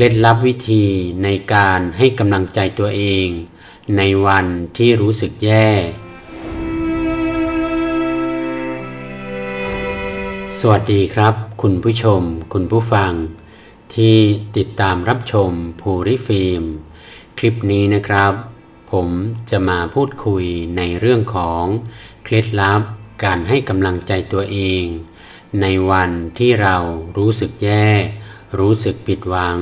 เคล็ดลับวิธีในการให้กำลังใจตัวเอง ในวันที่รู้สึกแย่ สวัสดีครับ คุณผู้ชม คุณผู้ฟัง ที่ติดตามรับชมภูริฟิล์ม คลิปนี้นะครับ ผมจะมาพูดคุยในเรื่องของเคล็ดลับการให้กำลังใจตัวเอง ในวันที่เรารู้สึกแย่ รู้สึกผิดหวัง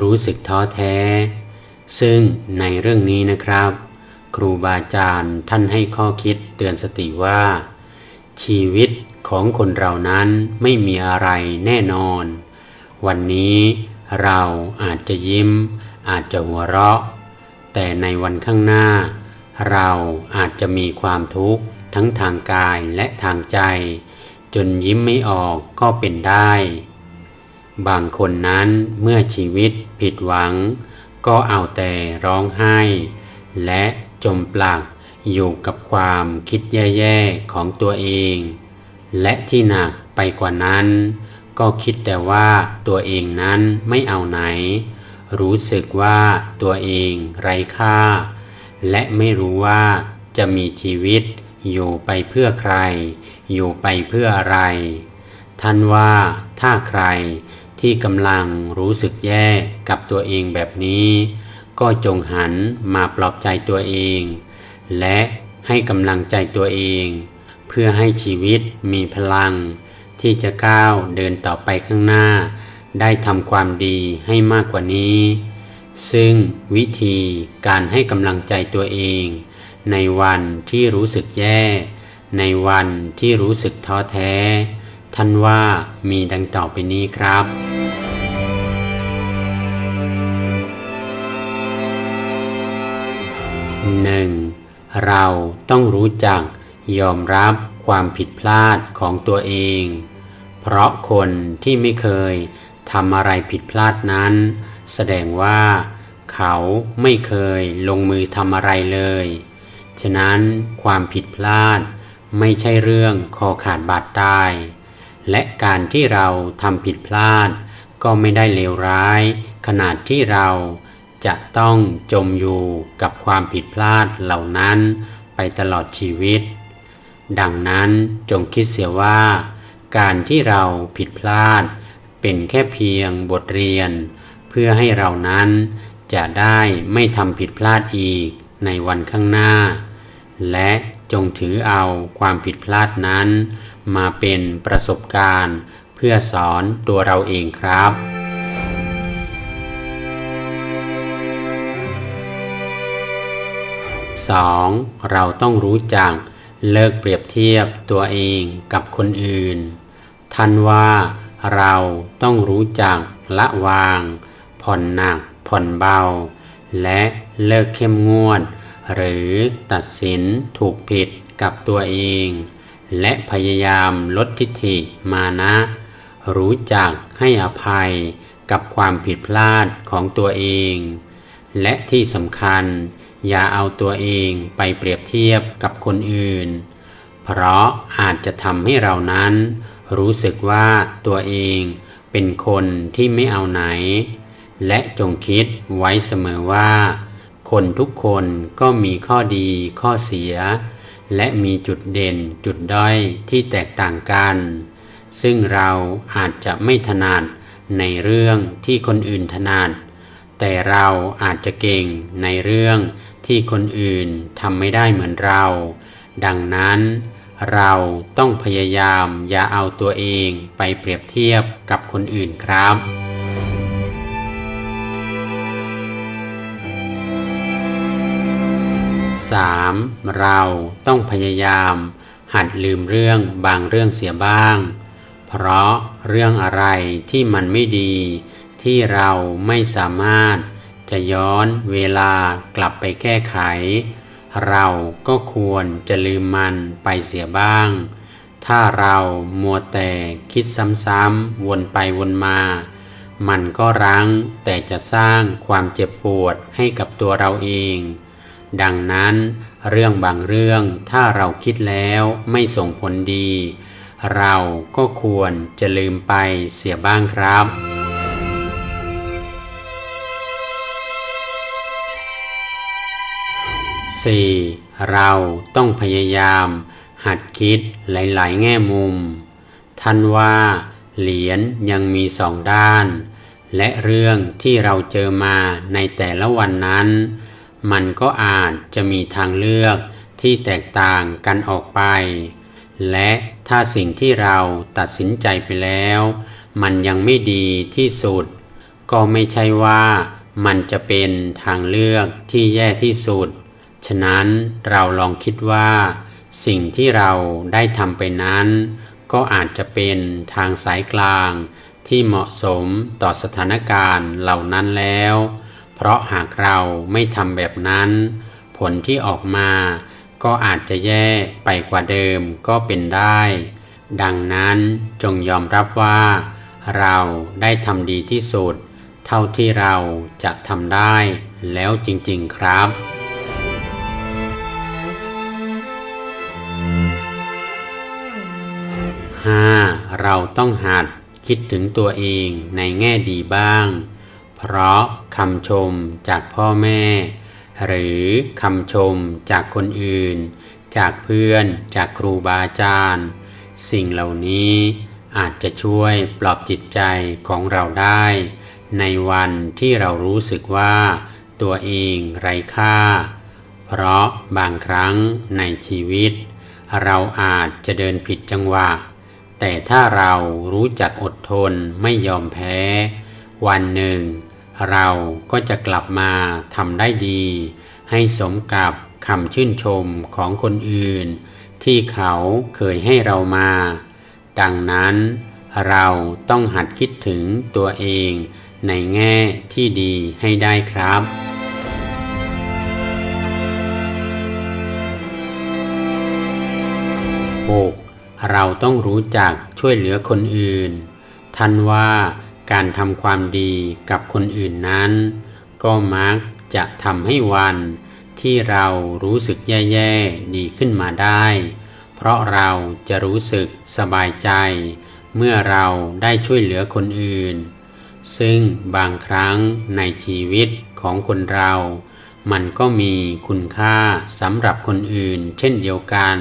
รู้สึกท้อแท้ ซึ่งในเรื่องนี้นะครับ ครูบาอาจารย์ท่านให้ข้อคิดเตือนสติว่า ชีวิตของคนเรานั้นไม่มีอะไรแน่นอน วันนี้เราอาจจะยิ้ม อาจจะหัวเราะ แต่ในวันข้างหน้า เราอาจจะมีความทุกข์ทั้งทางกายและทางใจ จนยิ้มไม่ออกก็เป็นได้ บางคนนั้นเมื่อชีวิตผิดหวัง ก็เอาแต่ร้องไห้ และจมปลักอยู่กับความคิดแย่ๆของตัวเอง และที่หนักไปกว่านั้น ก็คิดแต่ว่าตัวเองนั้นไม่เอาไหน รู้สึกว่าตัวเองไร้ค่า และไม่รู้ว่าจะมีชีวิตอยู่ไปเพื่อใคร อยู่ไปเพื่ออะไร ท่านว่าถ้าใคร ที่กำลังรู้สึกแย่กับตัวเองแบบนี้ ก็จงหันมาปลอบใจตัวเอง และให้กำลังใจตัวเอง เพื่อให้ชีวิตมีพลัง ที่จะก้าวเดินต่อไปข้างหน้า ได้ทำความดีให้มากกว่านี้ ซึ่งวิธีการให้กำลังใจตัวเอง ในวันที่รู้สึกแย่ ในวันที่รู้สึกท้อแท้ ท่านว่ามีดังต่อไปนี้ครับหนึ่งเราต้องรู้จักยอมรับความผิดพลาดของตัวเอง เพราะคนที่ไม่เคยทำอะไรผิดพลาดนั้น แสดงว่าเขาไม่เคยลงมือทำอะไรเลย ฉะนั้นความผิดพลาดไม่ใช่เรื่องคอขาดบาดตาย และการที่เราทำผิดพลาด ก็ไม่ได้เลวร้าย ขนาดที่เราจะต้องจมอยู่กับความผิดพลาดเหล่านั้นไปตลอดชีวิต ดังนั้นจงคิดเสียว่า การที่เราผิดพลาด เป็นแค่เพียงบทเรียน เพื่อให้เรานั้นจะได้ไม่ทำผิดพลาดอีกในวันข้างหน้า และจงถือเอาความผิดพลาดนั้น มาเป็นประสบการณ์ เพื่อสอนตัวเราเองครับ 2. เราต้องรู้จักเลิกเปรียบเทียบตัวเองกับคนอื่น ท่านว่าเราต้องรู้จักละวาง ผ่อนหนัก ผ่อนเบา และเลิกเข้มงวด หรือตัดสินถูกผิดกับตัวเอง และพยายามลดทิฐิมานะ รู้จักให้อภัยกับความผิดพลาดของตัวเอง และที่สำคัญ อย่าเอาตัวเองไปเปรียบเทียบกับคนอื่น เพราะอาจจะทำให้เรานั้น รู้สึกว่าตัวเองเป็นคนที่ไม่เอาไหน และจงคิดไว้เสมอว่า คนทุกคนก็มีข้อดีข้อเสีย และมีจุดเด่นจุดด้อยที่แตกต่างกัน ซึ่งเราอาจจะไม่ถนัดในเรื่องที่คนอื่นถนัด แต่เราอาจจะเก่งในเรื่องที่คนอื่นทำไม่ได้เหมือนเรา ดังนั้นเราต้องพยายามอย่าเอาตัวเองไปเปรียบเทียบกับคนอื่นครับ 3. เราต้องพยายาม หัดลืมเรื่องบางเรื่องเสียบ้าง เพราะเรื่องอะไรที่มันไม่ดี ที่เราไม่สามารถจะย้อนเวลากลับไปแก้ไข เราก็ควรจะลืมมันไปเสียบ้าง ถ้าเรามัวแต่คิดซ้ำๆวนไปวนมา มันก็รั้งแต่จะสร้างความเจ็บปวดให้กับตัวเราเอง ดังนั้นเรื่องบางเรื่องถ้าเราคิดแล้วไม่ส่งผลดี เราก็ควรจะลืมไปเสียบ้างครับสี่เราต้องพยายาม หัดคิดหลาย ๆ แง่มุม ท่านว่า เหรียญยังมีสองด้าน และเรื่องที่เราเจอมาในแต่ละวันนั้น มันก็อาจจะมีทางเลือกที่แตกต่างกันออกไป และถ้าสิ่งที่เราตัดสินใจไปแล้ว มันยังไม่ดีที่สุด ก็ไม่ใช่ว่ามันจะเป็นทางเลือกที่แย่ที่สุด ฉะนั้นเราลองคิดว่า สิ่งที่เราได้ทำไปนั้น ก็อาจจะเป็นทางสายกลางที่เหมาะสมต่อสถานการณ์เหล่านั้นแล้ว เพราะหากเราไม่ทำแบบนั้น ผลที่ออกมาก็อาจจะแย่ไปกว่าเดิมก็เป็นได้ ดังนั้นจงยอมรับว่า เราได้ทำดีที่สุด เท่าที่เราจะทำได้แล้วจริงๆครับ 5. เราต้องหัดคิดถึงตัวเองในแง่ดีบ้าง เพราะคำชมจากพ่อแม่ หรือคำชมจากคนอื่น จากเพื่อนจากครูบาอาจารย์ สิ่งเหล่านี้อาจจะช่วยปลอบจิตใจของเราได้ ในวันที่เรารู้สึกว่า ตัวเองไร้ค่า เพราะบางครั้งในชีวิต เราอาจจะเดินผิดจังหวะ แต่ถ้าเรารู้จักอดทนไม่ยอมแพ้ วันหนึ่ง เราก็จะกลับมาทำได้ดี ให้สมกับคำชื่นชมของคนอื่น ที่เขาเคยให้เรามา ดังนั้นเราต้องหัดคิดถึงตัวเองในแง่ที่ดีให้ได้ครับ 6. เราต้องรู้จักช่วยเหลือคนอื่น ท่านว่า การทำความดีกับคนอื่นนั้น ก็มักจะทำให้วันที่เรารู้สึกแย่ๆดีขึ้นมาได้ เพราะเราจะรู้สึกสบายใจ เมื่อเราได้ช่วยเหลือคนอื่น ซึ่งบางครั้งในชีวิตของคนเรา มันก็มีคุณค่าสำหรับคนอื่นเช่นเดียวกัน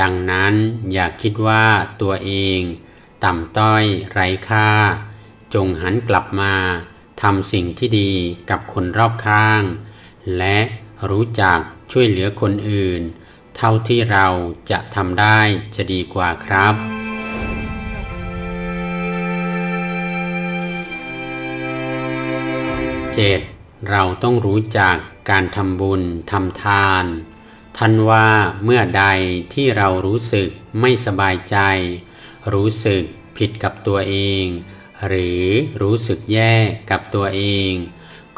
ดังนั้นอย่าคิดว่าตัวเอง ต่ำต้อยไร้ค่า จงหันกลับมาทำสิ่งที่ดีกับคนรอบข้าง และรู้จักช่วยเหลือคนอื่น เท่าที่เราจะทำได้จะดีกว่าครับ 7. เราต้องรู้จักการทำบุญทำทาน ท่านว่าเมื่อใดที่เรารู้สึกไม่สบายใจ รู้สึกผิดกับตัวเอง หรือรู้สึกแย่กับตัวเอง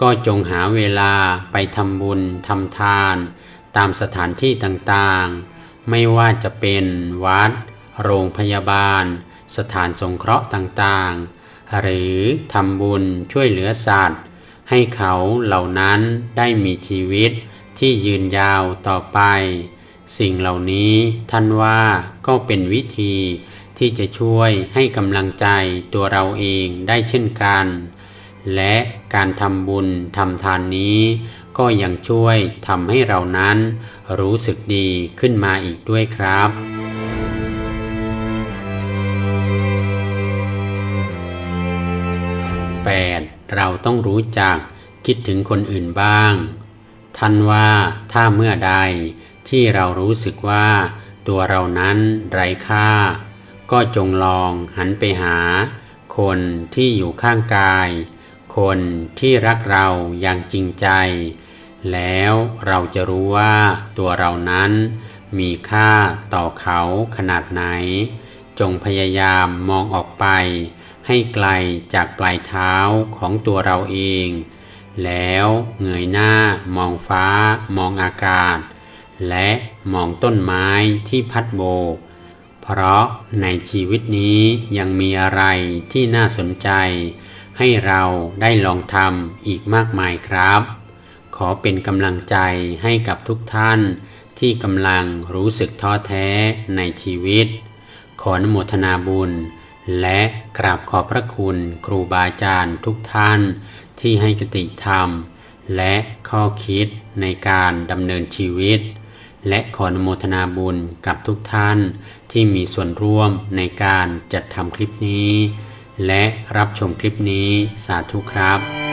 ก็จงหาเวลาไปทำบุญทำทาน ตามสถานที่ต่างๆ ไม่ว่าจะเป็นวัด โรงพยาบาล สถานสงเคราะห์ต่างๆ หรือทำบุญช่วยเหลือสัตว์ ให้เขาเหล่านั้นได้มีชีวิตที่ยืนยาวต่อไป สิ่งเหล่านี้ท่านว่าก็เป็นวิธี ที่จะช่วยให้กำลังใจตัวเราเองได้เช่นกัน และการทำบุญทำทานนี้ ก็ยังช่วยทำให้เรานั้น รู้สึกดีขึ้นมาอีกด้วยครับ 8. เราต้องรู้จักคิดถึงคนอื่นบ้าง ท่านว่าถ้าเมื่อใดที่เรารู้สึกว่า ตัวเรานั้นไร้ค่า ก็จงลองหันไปหา คนที่อยู่ข้างกาย คนที่รักเราอย่างจริงใจ แล้วเราจะรู้ว่าตัวเรานั้นมีค่าต่อเขาขนาดไหน จงพยายามมองออกไป ให้ไกลจากปลายเท้าของตัวเราเอง แล้วเงยหน้ามองฟ้ามองอากาศ และมองต้นไม้ที่พัดโบก เพราะในชีวิตนี้ยังมีอะไรที่น่าสนใจ ให้เราได้ลองทำอีกมากมายครับ ขอเป็นกำลังใจให้กับทุกท่านที่กำลังรู้สึกท้อแท้ในชีวิต ขออนุโมทนาบุญ และกราบขอบพระคุณครูบาอาจารย์ทุกท่านที่ให้กติธรรม และข้อคิดในการดำเนินชีวิต และขออนุโมทนาบุญกับทุกท่านที่มีส่วนร่วมในการจัดทำคลิปนี้ และรับชมคลิปนี้สาธุครับ